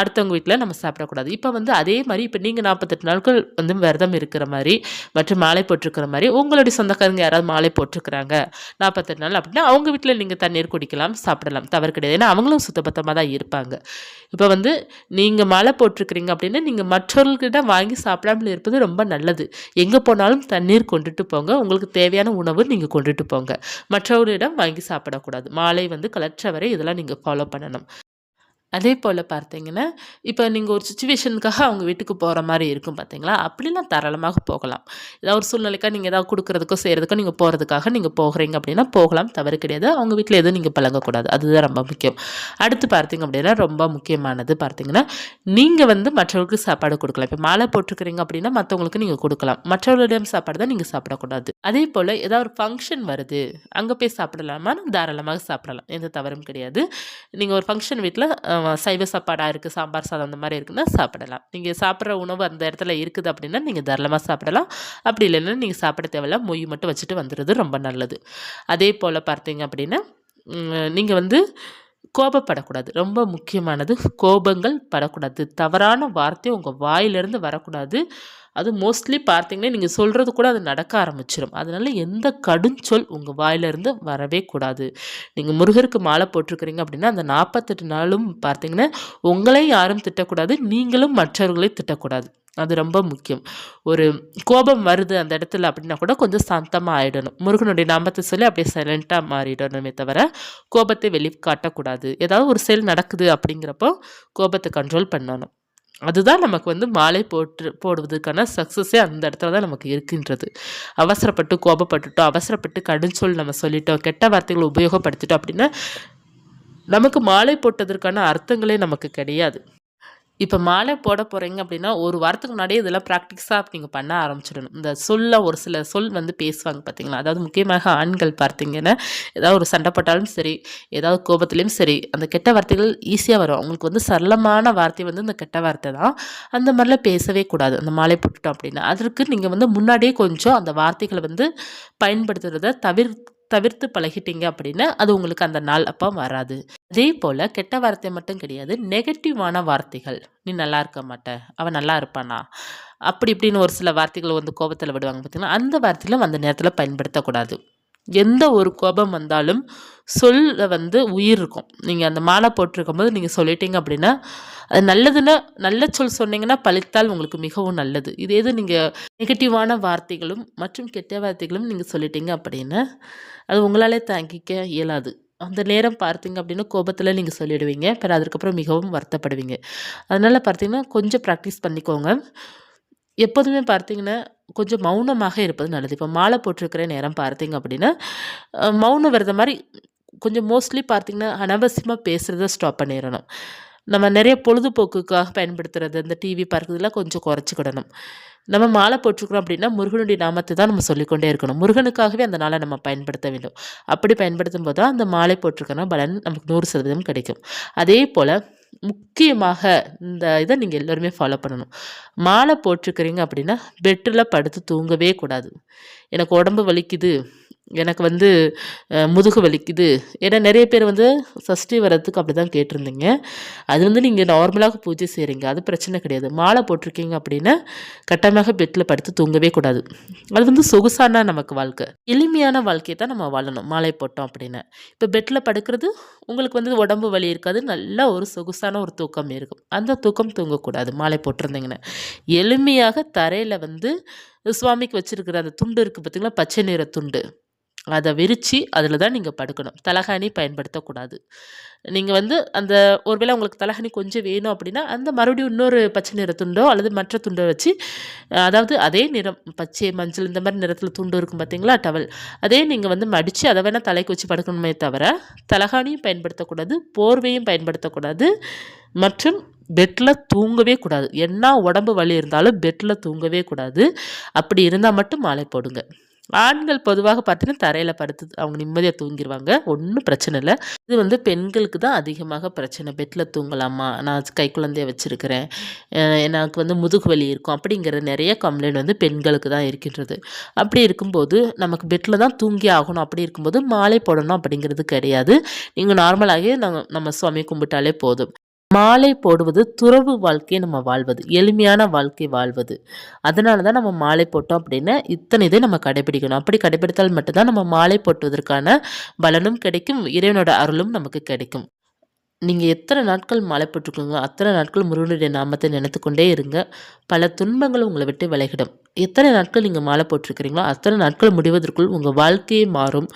அடுத்தவங்க வீட்டில் நம்ம சாப்பிடக்கூடாது. இப்போ வந்து அதே மாதிரி இப்போ நீங்கள் நாற்பத்தெட்டு நாட்கள் வந்து விரதம் இருக்கிற மாதிரி மற்றும் மாலை போட்டிருக்கிற மாதிரி உங்களுடைய சொந்தக்காரங்க யாராவது மாலை போட்டிருக்கிறாங்க நாற்பத்தெட்டு நாள் அப்படின்னா அவங்க வீட்டில் நீங்கள் தண்ணீர் குடிக்கலாம் சாப்பிடலாம். தவறு கிடையாது. ஏன்னா அவங்களும் சுத்தபத்தமாக தான் இருப்பாங்க. இப்போ வந்து நீங்கள் மாலை போட்டிருக்கிறீங்க அப்படின்னா நீங்கள் மற்றவர்கிட்ட வாங்கி சாப்பிடாமல் இருப்பது ரொம்ப நல்லது. நல்லது எங்கே போனாலும் தண்ணீர் கொண்டுட்டு போங்க. உங்களுக்கு தேவையான உணவு நீங்கள் கொண்டுட்டு போங்க. மற்றவர்களிடம் வாங்கி சாப்பிடக்கூடாது. மாலை வந்து கலற்ற வரை இதெல்லாம் நீங்கள் ஃபாலோ பண்ணணும். அதே போல் பார்த்தீங்கன்னா இப்போ நீங்கள் ஒரு சுச்சுவேஷனுக்காக அவங்க வீட்டுக்கு போகிற மாதிரி இருக்கும் பார்த்தீங்களா அப்படிலாம் தாராளமாக போகலாம். ஏதாவது ஒரு சூழ்நிலைக்காக நீங்கள் ஏதாவது கொடுக்குறதுக்கோ செய்கிறதுக்கோ நீங்கள் போகிறதுக்காக நீங்கள் போகிறீங்க அப்படின்னா போகலாம். தவறு கிடையாது. அவங்க வீட்டில் எதுவும் நீங்கள் பழங்கக்கூடாது அதுதான் ரொம்ப முக்கியம். அடுத்து பார்த்தீங்க அப்படின்னா ரொம்ப முக்கியமானது பார்த்தீங்கன்னா நீங்கள் வந்து மற்றவர்களுக்கு சாப்பாடு கொடுக்கலாம். இப்போ மாலை போட்டிருக்கிறீங்க அப்படின்னா மற்றவங்களுக்கு நீங்கள் கொடுக்கலாம். மற்றவர்களிடம் சாப்பாடு தான் நீங்கள் சாப்பிடக்கூடாது. அதே போல் ஏதாவது ஒரு ஃபங்க்ஷன் வருது அங்கே போய் சாப்பிடலாமா தாராளமாக சாப்பிடலாம். எந்த தவறும் கிடையாது. நீங்கள் ஒரு ஃபங்க்ஷன் வீட்டில் சைவ சாப்பாடாக இருக்குது சாம்பார் சாதம் அந்த மாதிரி இருக்குன்னா சாப்பிடலாம். நீங்கள் சாப்பிட்ற உணவு அந்த இடத்துல இருக்குது அப்படின்னா நீங்கள் தாராளமாக சாப்பிடலாம். அப்படி இல்லைன்னா நீங்கள் சாப்பிட தேவையில்ல மொய் மட்டும் வச்சுட்டு வந்துடுறது ரொம்ப நல்லது. அதே போல் பார்த்தீங்க அப்படின்னா நீங்கள் வந்து கோபப்படக்கூடாது. ரொம்ப முக்கியமானது கோபங்கள் படக்கூடாது. தவறான வார்த்தை உங்கள் வாயிலிருந்து வரக்கூடாது. அது மோஸ்ட்லி பார்த்தீங்கன்னா நீங்கள் சொல்கிறது கூட அது நடக்க ஆரம்பிச்சிடும் அதனால் எந்த கடுஞ்சொல் உங்கள் வாயிலிருந்து வரவே கூடாது. நீங்கள் முருகருக்கு மாலை போட்டிருக்கிறீங்க அப்படின்னா அந்த நாற்பத்தெட்டு நாளும் பார்த்தீங்கன்னா உங்களையும் யாரும் திட்டக்கூடாது நீங்களும் மற்றவர்களையும் திட்டக்கூடாது. அது ரொம்ப முக்கியம். ஒரு கோபம் வருது அந்த இடத்துல அப்படின்னா கூட கொஞ்சம் சாந்தமாக ஆகிடணும் முருகனுடைய நாமத்தை சொல்லி அப்படியே சைலண்ட்டாக மாறிடணுமே தவிர கோபத்தை வெளிக்காட்டக்கூடாது. ஏதாவது ஒரு செயல் நடக்குது அப்படிங்கிறப்போ கோபத்தை கண்ட்ரோல் பண்ணணும். அதுதான் நமக்கு வந்து மாலை போட்டு போடுவதற்கான சக்ஸஸே அந்த இடத்துல தான் நமக்கு இருக்கின்றது. அவசரப்பட்டு கோபப்பட்டுட்டோம் அவசரப்பட்டு கடுஞ்சொல் நம்ம சொல்லிட்டோம் கெட்ட வார்த்தைகளை உபயோகப்படுத்திட்டோம் அப்படின்னா நமக்கு மாலை போட்டதற்கான அர்த்தங்களே நமக்கு கிடையாது. இப்போ மாலை போட போகிறீங்க அப்படின்னா ஒரு வாரத்துக்கு முன்னாடியே இதெல்லாம் ப்ராக்டிக்ஸாக நீங்கள் பண்ண ஆரம்பிச்சிடணும். இந்த சொல்ல ஒரு சில சொல் வந்து பேசுவாங்க பார்த்தீங்களா அதாவது முக்கியமாக ஆண்கள் பார்த்தீங்கன்னா ஏதாவது ஒரு சண்டை போட்டாலும் சரி ஏதாவது கோபத்துலேயும் சரி அந்த கெட்ட வார்த்தைகள் ஈஸியாக வரும். அவங்களுக்கு வந்து சரளமான வார்த்தை வந்து இந்த கெட்ட வார்த்தை தான். அந்த மாதிரிலாம் பேசவே கூடாது. அந்த மாலை போட்டுட்டோம் அப்படின்னா. அதற்கு நீங்கள் வந்து முன்னாடியே கொஞ்சம் அந்த வார்த்தைகளை வந்து பயன்படுத்துகிறத தவிர தவிர்த்து பழகிட்டீங்க அப்படின்னா அது உங்களுக்கு அந்த நாள் அப்போ வராது. அதே போல் கெட்ட வார்த்தை மட்டும் கிடையாது. நெகட்டிவான வார்த்தைகள். நீ நல்லா இருக்க மாட்ட. அவன் நல்லா இருப்பானா? அப்படி இப்படின்னு ஒரு சில வார்த்தைகள் வந்து கோபத்தில் விடுவாங்க பார்த்தீங்கன்னா அந்த வார்த்தைகளும் அந்த நேரத்தில் பயன்படுத்தக்கூடாது. எந்த ஒரு கோபம் வந்தாலும் சொல்ல வந்து உயிர் இருக்கும். நீங்கள் அந்த மாலை போட்டிருக்கும்போது நீங்கள் சொல்லிட்டீங்க அப்படின்னா அது நல்லதுன்னா நல்ல சொல் சொன்னீங்கன்னா பழித்தால் உங்களுக்கு மிகவும் நல்லது. இதே இது நீங்கள் நெகட்டிவான வார்த்தைகளும் மற்றும் கெட்ட வார்த்தைகளும் நீங்கள் சொல்லிட்டீங்க அப்படின்னா அது உங்களாலே தாங்கிக்க இயலாது. அந்த நேரம் பார்த்தீங்க அப்படின்னா கோபத்தில் நீங்கள் சொல்லிடுவீங்க. பிற அதுக்கப்புறம் மிகவும் வருத்தப்படுவீங்க. அதனால் பார்த்தீங்கன்னா கொஞ்சம் ப்ராக்டிஸ் பண்ணிக்கோங்க. எப்போதுமே பார்த்தீங்கன்னா கொஞ்சம் மௌனமாக இருப்பது நல்லது. இப்போ மாலை போட்டிருக்கிற நேரம் பார்த்தீங்க அப்படின்னா மௌனம் மௌன மாதிரி கொஞ்சம் மோஸ்ட்லி பார்த்தீங்கன்னா அனாவசியமாக பேசுகிறத ஸ்டாப் பண்ணிடணும். நம்ம நிறைய பொழுதுபோக்குக்காக பயன்படுத்துறது இந்த டிவி பார்க்குறதுலாம் கொஞ்சம் குறைச்சிக்கிடணும். நம்ம மாலை போட்டிருக்கிறோம் அப்படின்னா முருகனுடைய நாமத்தை தான் நம்ம சொல்லிக்கொண்டே இருக்கணும். முருகனுக்காகவே அந்த நாளை நம்ம பயன்படுத்த வேண்டும். அப்படி பயன்படுத்தும் போது தான் அந்த மாலை போட்டிருக்கணும் பலன் நமக்கு நூறு சதவீதம் கிடைக்கும். அதே போல் முக்கியமாக இந்த இதை நீங்கள் எல்லோருமே ஃபாலோ பண்ணணும். மாலை போட்டிருக்கிறீங்க அப்படின்னா பெட்டில் படுத்து தூங்கவே கூடாது. எனக்கு உடம்பு வலிக்குது. எனக்கு வந்து முதுகு வலிக்குது. ஏன்னா நிறைய பேர் வந்து சஷ்டி வரத்துக்கு அப்படி தான் கேட்டிருந்தீங்க. அது வந்து நீங்கள் நார்மலாக பூஜை செய்கிறீங்க அது பிரச்சனை கிடையாது. மாலை போட்டிருக்கீங்க அப்படின்னா கட்டாயமாக பெட்டில் படுத்து தூங்கவே கூடாது. அது வந்து சொகுசான நமக்கு வாழ்க்கை. எளிமையான வாழ்க்கையை தான் நம்ம வாழணும் மாலை போட்டோம் அப்படின்னா. இப்போ பெட்டில் படுக்கிறது உங்களுக்கு வந்து உடம்பு வலி இருக்காது. நல்லா ஒரு சொகுசான ஒரு தூக்கம் இருக்கும். அந்த தூக்கம் தூங்கக்கூடாது மாலை போட்டிருந்தீங்கன்னா. எளிமையாக தரையில் வந்து சுவாமிக்கு வச்சிருக்கிற அந்த துண்டு இருக்குது பார்த்தீங்களா பச்சை நிற துண்டு. அதை விரித்து அதில் தான் நீங்கள் படுக்கணும். தலகாணி பயன்படுத்தக்கூடாது. நீங்கள் வந்து அந்த ஒருவேளை உங்களுக்கு தலகாணி கொஞ்சம் வேணும் அப்படின்னா அந்த மறுபடியும் இன்னொரு பச்சை நிற துண்டோ அல்லது மற்ற துண்டோ வச்சு அதாவது அதே நிறம் பச்சை மஞ்சள் இந்த மாதிரி நிறத்தில் துண்டு இருக்கும் பார்த்தீங்களா டவல். அதே நீங்கள் வந்து மடித்து அதை வேணால் தலைக்கு வச்சு படுக்கணுமே தவிர தலகாணியும் பயன்படுத்தக்கூடாது போர்வையும் பயன்படுத்தக்கூடாது மற்றும் பெட்டில் தூங்கவே கூடாது. என்ன உடம்பு வலி இருந்தாலும் பெட்டில் தூங்கவே கூடாது. அப்படி இருந்தால் மட்டும் மாலை போடுங்க. ஆண்கள் பொதுவாக பார்த்தீங்கன்னா தரையில் படுத்து அவங்க நிம்மதியாக தூங்கிடுவாங்க ஒன்றும் பிரச்சனை இல்லை. இது வந்து பெண்களுக்கு தான் அதிகமாக பிரச்சனை. பெட்டில் தூங்கலாமா? நான் கை குழந்தைய வச்சுருக்கிறேன். எனக்கு வந்து முதுகு வலி இருக்கும். அப்படிங்கிற நிறைய கம்ப்ளைண்ட் வந்து பெண்களுக்கு தான் இருக்கின்றது. அப்படி இருக்கும்போது நமக்கு பெட்டில் தான் தூங்கி ஆகணும். அப்படி இருக்கும்போது மாலை போடணும் அப்படிங்கிறது கிடையாது. நீங்கள் நார்மலாகவே நாங்கள் நம்ம சுவாமி கும்பிட்டாலே போதும். மாலை போடுவது துறவு வாழ்க்கையை நம்ம வாழ்வது எளிமையான வாழ்க்கை வாழ்வது. அதனால தான் நம்ம மாலை போட்டோம் அப்படின்னா இத்தனை இதை நம்ம கடைபிடிக்கணும். அப்படி கடைபிடித்தால் மட்டும்தான் நம்ம மாலை போட்டுவதற்கான பலனும் கிடைக்கும் இறைவனோட அருளும் நமக்கு கிடைக்கும். நீங்கள் எத்தனை நாட்கள் மாலை போட்டுக்கோங்க அத்தனை நாட்கள் முருகனுடைய நாமத்தை நினைத்து கொண்டே இருங்க. பல துன்பங்கள் உங்களை விட்டு விலகிடும். எத்தனை நாட்கள் நீங்கள் மாலை போட்டிருக்கிறீங்களோ அத்தனை நாட்கள் முடிவதற்குள் உங்கள் வாழ்க்கையே மாறும்.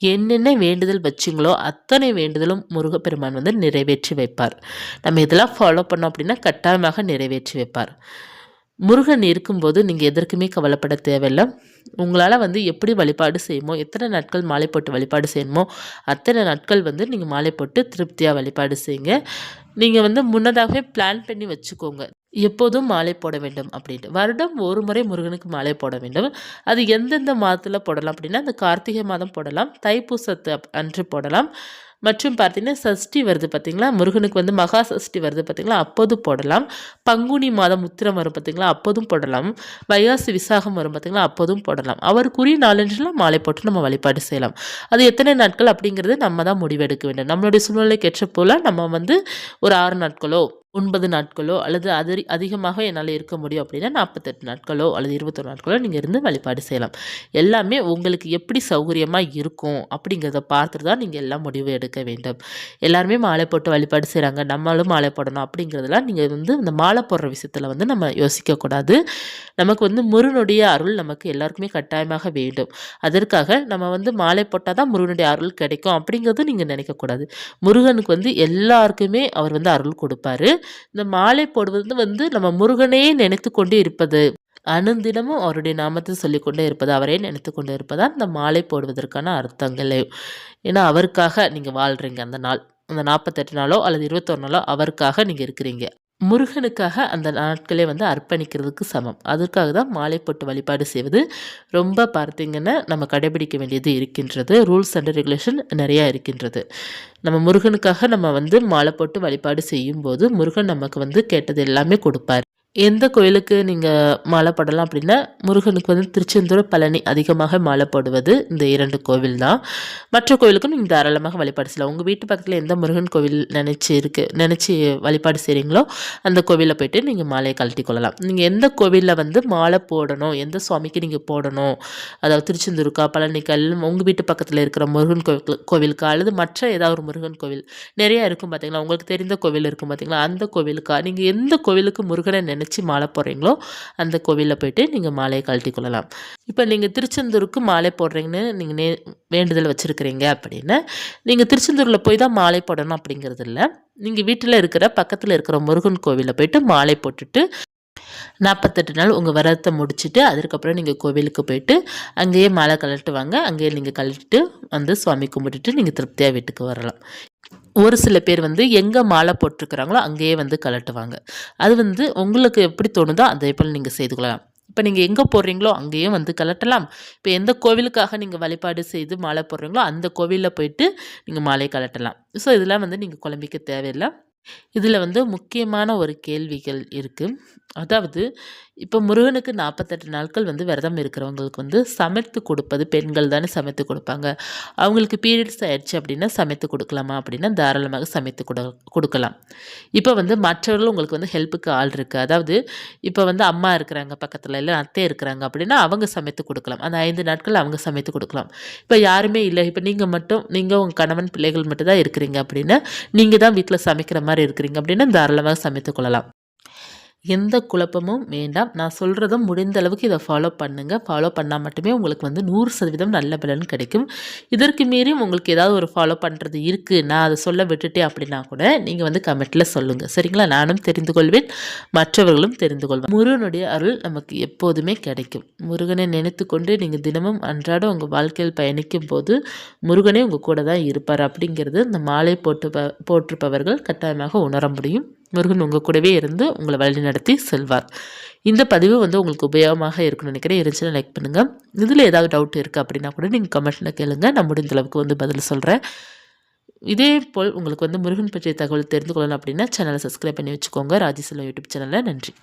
என்னென்ன வேண்டுதல் வச்சிங்களோ அத்தனை வேண்டுதலும் முருகப்பெருமான் வந்து நிறைவேற்றி வைப்பார். நம்ம இதெல்லாம் ஃபாலோ பண்ணோம் அப்படின்னா கட்டாயமாக நிறைவேற்றி வைப்பார். முருகன் இருக்கும்போது நீங்கள் எதற்குமே கவலைப்பட தேவையில்லை. உங்களால் வந்து எப்படி வழிபாடு செய்யுமோ எத்தனை நாட்கள் மாலை போட்டு வழிபாடு செய்யணுமோ அத்தனை நாட்கள் வந்து நீங்கள் மாலை போட்டு திருப்தியாக வழிபாடு செய்யுங்க. நீங்கள் வந்து முன்னதாகவே பிளான் பண்ணி வச்சுக்கோங்க. எப்போதும் மாலை போட வேண்டும் அப்படின்ட்டு. வருடம் ஒரு முறை முருகனுக்கு மாலை போட வேண்டும். அது எந்தெந்த மாதத்தில் போடலாம் அப்படின்னா அந்த கார்த்திகை மாதம் போடலாம் தைப்பூசத்து அப்- அன்று போடலாம். மற்றும் பார்த்தீங்கன்னா சஷ்டி வருது பார்த்தீங்களா? முருகனுக்கு வந்து மகா சஷ்டி வருது பார்த்தீங்களா? அப்போது போடலாம். பங்குனி மாதம் உத்திரம் வரும் பார்த்தீங்களா? அப்போதும் போடலாம். வைகாசி விசாகம் வரும் பார்த்தீங்களா? அப்போதும் போடலாம். அவருக்குரிய நாலஞ்சுலாம் மாலை போட்டு நம்ம வழிபாடு செய்யலாம். அது எத்தனை நாட்கள் அப்படிங்கிறது நம்ம தான் முடிவெடுக்க வேண்டும். நம்மளுடைய சூழ்நிலைக்கு ஏற்ற போல நம்ம வந்து ஒரு ஆறு நாட்களோ ஒன்பது நாட்களோ அல்லது அது அதிகமாக என்னால் இருக்க முடியும் அப்படின்னா நாற்பத்தெட்டு நாட்களோ அல்லது இருபத்தொரு நாட்களோ நீங்கள் இருந்து வழிபாடு செய்யலாம். எல்லாமே உங்களுக்கு எப்படி சௌகரியமாக இருக்கும் அப்படிங்கிறத பார்த்துட்டு தான் நீங்கள் எல்லாம் முடிவு எடுக்க வேண்டும். எல்லாருமே மாலை போட்டு வழிபாடு செய்கிறாங்க நம்மளும் மாலை போடணும் அப்படிங்கிறதெல்லாம் நீங்கள் வந்து இந்த மாலை போடுற விஷயத்தில் வந்து நம்ம யோசிக்கக்கூடாது நமக்கு வந்து முருகனுடைய அருள் நமக்கு எல்லாருக்குமே கட்டாயமாக வேண்டும். அதற்காக நம்ம வந்து மாலை போட்டால் தான் முருகனுடைய அருள் கிடைக்கும் அப்படிங்கிறது நீங்கள் நினைக்கக்கூடாது முருகனுக்கு வந்து எல்லாருக்குமே அவர் வந்து அருள் கொடுப்பாரு. இந்த மாலை போடுவது வந்து நம்ம முருகனே நினைத்து கொண்டு இருப்பது. அனுந்தினமும் அவருடைய நாமத்தை சொல்லிக்கொண்டே இருப்பது அவரே நினைத்து கொண்டு இருப்பதா? இந்த மாலை போடுவதற்கான அர்த்தங்களே ஏன்னா அவருக்காக நீங்கள் வாழ்கிறீங்க அந்த நாள். அந்த நாற்பத்தெட்டு நாளோ அல்லது இருபத்தொரு நாளோ அவருக்காக நீங்கள் இருக்கிறீங்க. முருகனுக்காக அந்த நாட்களே வந்து அர்ப்பணிக்கிறதுக்கு சமம். அதற்காக தான் மாலை போட்டு வழிபாடு செய்வது ரொம்ப பார்த்திங்கன்னா நம்ம கடைபிடிக்க வேண்டியது இருக்கின்றது. ரூல்ஸ் அண்ட் ரெகுலேஷன் நிறையா இருக்கின்றது. நம்ம முருகனுக்காக நம்ம வந்து மாலை போட்டு வழிபாடு செய்யும்போது முருகன் நமக்கு வந்து கேட்டது எல்லாமே கொடுப்பார். எந்த கோயிலுக்கு நீங்கள் மாலை போடலாம் அப்படின்னா முருகனுக்கு வந்து திருச்செந்தூர் பழனி அதிகமாக மாலை போடுவது இந்த இரண்டு கோவில் தான் மற்ற கோவிலுக்கும் நீங்கள் தாராளமாக வழிபாடு செய்யலாம். உங்கள் வீட்டு பக்கத்தில் எந்த முருகன் கோவில் நினச்சி இருக்கு நினச்சி வழிபாடு செய்கிறீங்களோ அந்த கோவிலில் போயிட்டு நீங்கள் மாலையை கழட்டி கொள்ளலாம். நீங்கள் எந்த கோவிலில் வந்து மாலை போடணும் எந்த சுவாமிக்கு நீங்கள் போடணும் அதாவது திருச்செந்தூருக்கா பழனிக்கல் உங்கள் வீட்டு பக்கத்தில் இருக்கிற முருகன் கோவில் கோவிலுக்கா அல்லது மற்ற ஏதாவது ஒரு முருகன் கோவில் நிறையா இருக்கும் பார்த்தீங்களா உங்களுக்கு தெரிந்த கோவில் இருக்கும் பார்த்தீங்களா அந்த கோவிலுக்கா? நீங்கள் எந்த கோவிலுக்கு முருகனை நினச்சி மாலை போடுறீங்களோ அந்த கோவிலில் போயிட்டு நீங்கள் மாலையை கழட்டி கொள்ளலாம். இப்போ நீங்கள் திருச்செந்தூருக்கு மாலை போடுறீங்கன்னு நீங்கள் நே வேண்டுதல் வச்சுருக்கிறீங்க அப்படின்னு நீங்கள் திருச்செந்தூரில் போய் தான் மாலை போடணும் அப்படிங்கிறது இல்லை. நீங்கள் வீட்டில் இருக்கிற பக்கத்தில் இருக்கிற முருகன் கோவிலில் போயிட்டு மாலை போட்டுட்டு நாற்பத்தெட்டு நாள் உங்கள் விரதத்தை முடிச்சுட்டு அதுக்கப்புறம் நீங்கள் கோவிலுக்கு போயிட்டு அங்கேயே மாலை கழட்டுவாங்க அங்கேயே நீங்கள் கழட்டிட்டு வந்து சுவாமி கும்பிட்டுட்டு நீங்கள் திருப்தியாக வீட்டுக்கு வரலாம். ஒரு சில பேர் வந்து எங்கே மாலை போட்டிருக்கிறாங்களோ அங்கேயே வந்து கலட்டுவாங்க. அது வந்து உங்களுக்கு எப்படி தோணுதோ அதே போல் நீங்கள் செய்து கொள்ளலாம். இப்போ நீங்கள் எங்கே போடுறீங்களோ அங்கேயும் வந்து கலட்டலாம். இப்போ எந்த கோவிலுக்காக நீங்கள் வழிபாடு செய்து மாலை போடுறீங்களோ அந்த கோவிலில் போயிட்டு நீங்கள் மாலை கலட்டலாம். ஸோ இதெல்லாம் வந்து நீங்கள் குழம்பிக்க தேவையில்லை. இதில் வந்து முக்கியமான ஒரு கேள்விகள் இருக்குது அதாவது இப்போ முருகனுக்கு நாற்பத்தெட்டு நாட்கள் வந்து விரதம் இருக்கிறவங்களுக்கு வந்து சமைத்து கொடுப்பது பெண்கள் தானே சமைத்து கொடுப்பாங்க. அவங்களுக்கு பீரியட்ஸ் ஆயிடுச்சு அப்படின்னா சமைத்து கொடுக்கலாமா? அப்படின்னா தாராளமாக சமைத்து கொடு கொடுக்கலாம். இப்போ வந்து மற்றவர்கள் உங்களுக்கு வந்து ஹெல்ப்புக்கு ஆள் இருக்குது அதாவது இப்போ வந்து அம்மா இருக்கிறாங்க பக்கத்தில் இல்லை அத்தை இருக்கிறாங்க அப்படின்னா அவங்க சமைத்து கொடுக்கலாம். அந்த ஐந்து நாட்கள் அவங்க சமைத்து கொடுக்கலாம். இப்போ யாருமே இல்லை. இப்போ நீங்கள் மட்டும் நீங்கள் உங்கள் கணவன் பிள்ளைகள் மட்டும் தான் இருக்கிறீங்க அப்படின்னா நீங்கள் தான் வீட்டில் சமைக்கிற மாதிரி இருக்கிறீங்க அப்படின்னா தாராளமாக சமைத்து கொள்ளலாம். எந்த குழப்பமும் வேண்டாம். நான் சொல்கிறதும் முடிந்த அளவுக்கு இதை ஃபாலோ பண்ணுங்கள் ஃபாலோ பண்ணால் மட்டுமே உங்களுக்கு வந்து நூறு சதவீதம் நல்ல பலன் கிடைக்கும். இதற்கு மீறியும் உங்களுக்கு ஏதாவது ஒரு ஃபாலோ பண்ணுறது இருக்குது நான் அதை சொல்ல விட்டுட்டேன் அப்படின்னா கூட நீங்கள் வந்து கமெண்ட்டில் சொல்லுங்கள் சரிங்களா? நானும் தெரிந்து கொள்வேன். மற்றவர்களும் தெரிந்து கொள்வேன் முருகனுடைய அருள் நமக்கு எப்போதுமே கிடைக்கும். முருகனை நினைத்து கொண்டு நீங்கள் தினமும் அன்றாடம் உங்கள் வாழ்க்கையில் பயணிக்கும் போது முருகனே உங்கள் கூட தான் இருப்பார் அப்படிங்கிறது இந்த மாலை போட்டு போட்டிருப்பவர்கள் கட்டாயமாக உணர முடியும். முருகன் உங்கள் கூடவே இருந்து உங்களை வழி நடத்தி செல்வார். இந்த பதிவு வந்து உங்களுக்கு உபயோகமாக இருக்குன்னு நினைக்கிறேன். இருந்துச்சுன்னா லைக் பண்ணுங்கள் இதில் ஏதாவது டவுட் இருக்குது அப்படின்னா கூட நீங்கள் கமெண்ட்டில் கேளுங்க. நான் முடிந்த அளவுக்கு வந்து பதில் சொல்கிறேன் இதே போல் உங்களுக்கு வந்து முருகன் பற்றிய தகவல் தெரிந்து கொள்ளணும் அப்படின்னா சேனலை சப்ஸ்கிரைப் பண்ணி வச்சுக்கோங்க. ராஜேஸ்வரம் யூடியூப் சேனலில் நன்றி.